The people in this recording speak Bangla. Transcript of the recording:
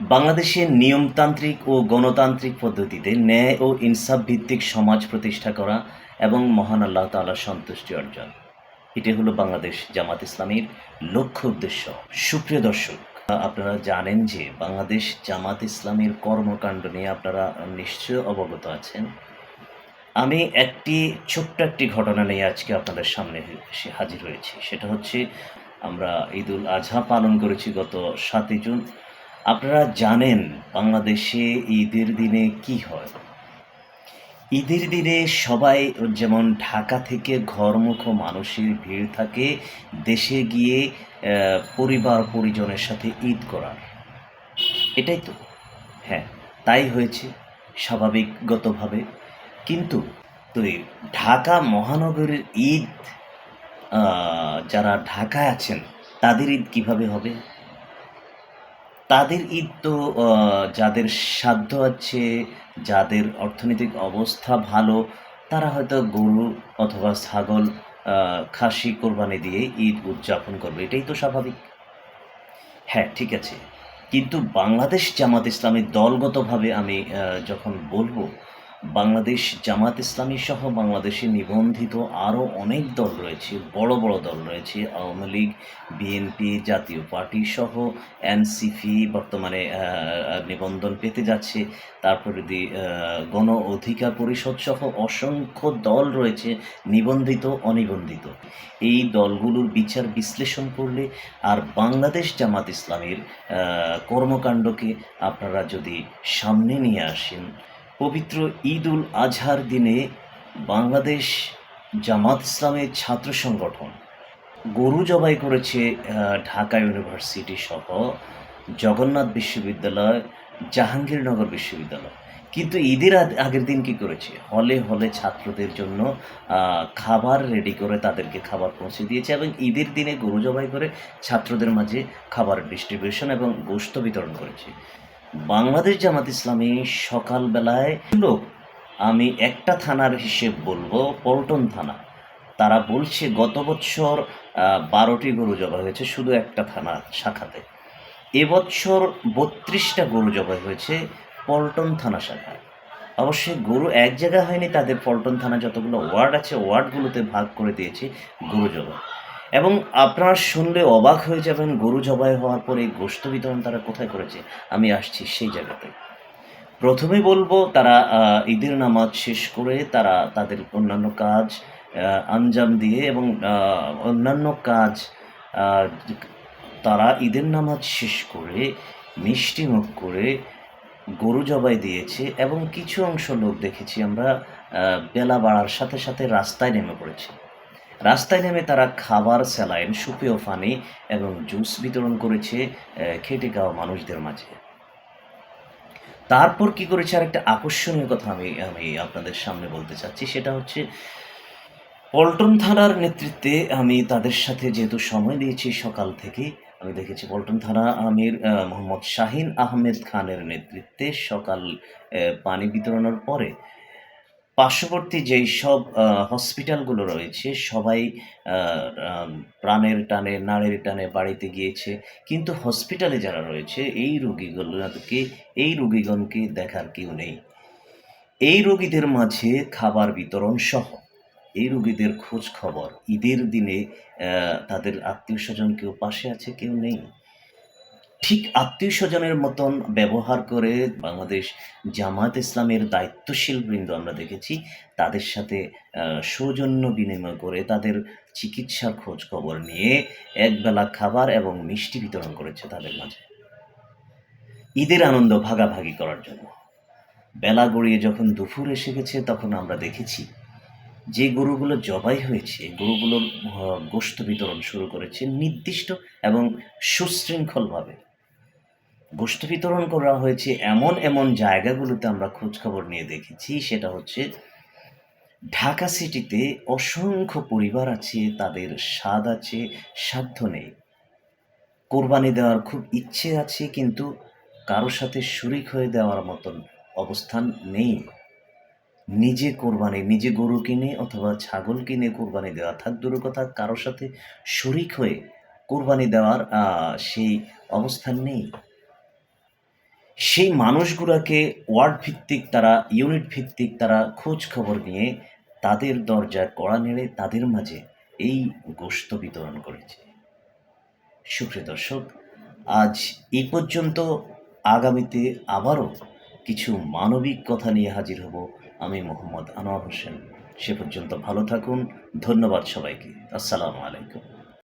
বাংলাদেশের নিয়মতান্ত্রিক ও গণতান্ত্রিক পদ্ধতিতে ন্যায় ও ইনসাফ ভিত্তিক সমাজ প্রতিষ্ঠা করা এবং মহান আল্লাহ তাআলার সন্তুষ্টি অর্জন। এটি হলো বাংলাদেশ জামাত ইসলামীর লক্ষ্য উদ্দেশ্য। সুপ্রিয় দর্শক, আপনারা জানেন যে বাংলাদেশ জামাত ইসলামীর কর্মকাণ্ড নিয়ে আপনারা নিশ্চয় অবগত আছেন। আমি একটি ছোট্ট একটি ঘটনা নিয়ে আজকে আপনাদের সামনে এসে হাজির হয়েছি। সেটা হচ্ছে, আমরা ঈদুল আজহা পালন করেছি গত সাতই জুন। আপনারা জানেন বাংলাদেশে ঈদের দিনে কি হয়? ঈদের দিনে সবাই যেমন ঢাকা থেকে ঘরমুখ মানুষের ভিড় থাকে, দেশে গিয়ে পরিবার পরিজনের সাথে ঈদ করার। এটাই তো। হ্যাঁ তাই হয়েছে স্বাভাবিকগতভাবে। কিন্তু তো ঢাকা মহানগরের ঈদ যারা ঢাকায় আছেন, তাদের ঈদ কীভাবে হবে? তাদের ঈদ তো যাদের সাধ্য আছে, যাদের অর্থনৈতিক অবস্থা ভালো, তারা হয়তো গরু অথবা ছাগল খাসি কোরবানি দিয়ে ঈদ উদযাপন করবে। এটাই তো স্বাভাবিক। হ্যাঁ ঠিক আছে। কিন্তু বাংলাদেশ জামাত ইসলামী দলগতভাবে আমি যখন বলব বাংলাদেশ জামাত ইসলামী সহ বাংলাদেশে নিবন্ধিত আরও অনেক দল রয়েছে, বড় বড় দল রয়েছে, Awami league, BNP Jatiya party সহ এনসিপি বর্তমানে নিবন্ধন পেতে যাচ্ছে। তারপরে দি গণ অধিকার পরিষদ সহ অসংখ্য দল রয়েছে, নিবন্ধিত, অনিবন্ধিত। এই দলগুলোর বিচার বিশ্লেষণ করলে আর বাংলাদেশ জামাত ইসলামের কর্মকাণ্ডকে আপনারা যদি সামনে নিয়ে আসেন পবিত্র ঈদ উল আজহার দিনে বাংলাদেশ জামাত ইসলামের ছাত্র সংগঠন গরু জবাই করেছে ঢাকা ইউনিভার্সিটি সহ জগন্নাথ বিশ্ববিদ্যালয়, জাহাঙ্গীরনগর বিশ্ববিদ্যালয়। কিন্তু ঈদের আগের দিন কি করেছে? হলে হলে ছাত্রদের জন্য খাবার রেডি করে তাদেরকে খাবার পৌঁছে দিয়েছে এবং ঈদের দিনে গরু জবাই করে ছাত্রদের মাঝে খাবার ডিস্ট্রিবিউশন এবং গোস্ত বিতরণ করেছে। বাংলাদেশ জামাত ইসলামী সকালবেলায়, লোক, আমি একটা থানার হিসেব বলব, পল্টন থানা। তারা বলছে গত বছর বারোটি গরু জবাই হয়েছে, শুধু একটা থানা শাখাতে। এবছর বত্রিশটা গরু জবাই হয়েছে পল্টন থানা শাখায়। অবশ্যই গরু এক জায়গায় হয়নি, তাদের পল্টন থানা যতগুলো ওয়ার্ড আছে, ওয়ার্ডগুলোতে ভাগ করে দিয়েছে গরু জবাই। এবং আপনারা শুনলে অবাক হয়ে যাবেন, গরু জবাই হওয়ার পরে এই গোষ্ঠ বিতরণ তারা কোথায় করেছে। আমি আসছি সেই জায়গাতে। প্রথমে বলব, তারা ঈদের নামাজ শেষ করে তারা তাদের অন্যান্য কাজ আঞ্জাম দিয়ে এবং অন্যান্য কাজ তারা ঈদের নামাজ শেষ করে, মিষ্টি মুখ করে গরু জবাই দিয়েছে এবং কিছু অংশ লোক দেখেছি আমরা বেলা বাড়ার সাথে সাথে রাস্তায় নেমে পড়েছে। রাস্তায় নেমে তারা খাবার, স্যালাইন, সুপেয় পানি এবং জুস বিতরণ করেছে খেটে খাওয়া মানুষদের মাঝে। তারপর কি করেছে আর একটা আকর্ষণীয় কথা আমি আমি আপনাদের সামনে বলতে চাচ্ছি, সেটা হচ্ছে পল্টন থানার নেতৃত্বে আমি তাদের সাথে যেহেতু সময় দিয়েছি সকাল থেকে, আমি দেখেছি পল্টন থানা আমির মোহাম্মদ শাহিন আহমেদ খানের নেতৃত্বে সকাল পানি বিতরণের পরে পার্শ্ববর্তী যেই সব হসপিটালগুলো রয়েছে, সবাই প্রাণের টানে, নাড়ের টানে বাড়িতে গিয়েছে। কিন্তু হসপিটালে যারা রয়েছে, এই রোগীগুলোকে, এই রোগীগণকে দেখার কেউ নেই। এই রোগীদের মাঝে খাবার বিতরণ সহ, এই রোগীদের খোঁজ খবর ঈদের দিনে তাদের আত্মীয় স্বজন কেউ পাশে আছে, কেউ নেই। ঠিক আত্মীয় স্বজনের মতন ব্যবহার করে বাংলাদেশ জামাত ইসলামের দায়িত্বশীল বৃন্দ আমরা দেখেছি। তাদের সাথে সৌজন্য বিনিময় করে তাদের চিকিৎসার খোঁজ খবর নিয়ে একবেলা খাবার এবং মিষ্টি বিতরণ করেছে তাদের মাঝে। ঈদের আনন্দ ভাগাভাগি করার জন্য। বেলা গড়িয়ে যখন দুপুর এসে গেছে তখন আমরা দেখেছি যে গরুগুলো জবাই হয়েছে, গরুগুলোর গোশত বিতরণ শুরু করেছে নির্দিষ্ট এবং সুশৃঙ্খলভাবে। গোষ্ঠ বিতরণ করা হয়েছে এমন এমন জায়গাগুলোতে আমরা খোঁজ খবর নিয়ে দেখেছি। সেটা হচ্ছে ঢাকা সিটিতে অসংখ্য পরিবার আছে, তাদের স্বাদ আছে সাধ্য নেই। কোরবানি দেওয়ার খুব ইচ্ছে আছে, কিন্তু কারোর সাথে শরিক হয়ে দেওয়ার মতন অবস্থান নেই। নিজে কোরবানি, নিজে গরু কিনে অথবা ছাগল কিনে কোরবানি দেওয়া থাক দূরের কথা কারোর সাথে শরিক হয়ে কোরবানি দেওয়ার সেই অবস্থান নেই। সেই মানুষগুলোকে ওয়ার্ড ভিত্তিক তারা, ইউনিট ভিত্তিক তারা খোঁজ খবর নিয়ে তাদের দরজায় কড়া নেড়ে তাদের মাঝে এই গোস্ত বিতরণ করেছে। সুপ্রিয় দর্শক, আজ এই পর্যন্ত। আগামীতে আবারও কিছু মানবিক কথা নিয়ে হাজির হব আমি মোহাম্মদ আনোয়ার হোসেন। সে পর্যন্ত ভালো থাকুন। ধন্যবাদ সবাইকে। আসসালামু আলাইকুম।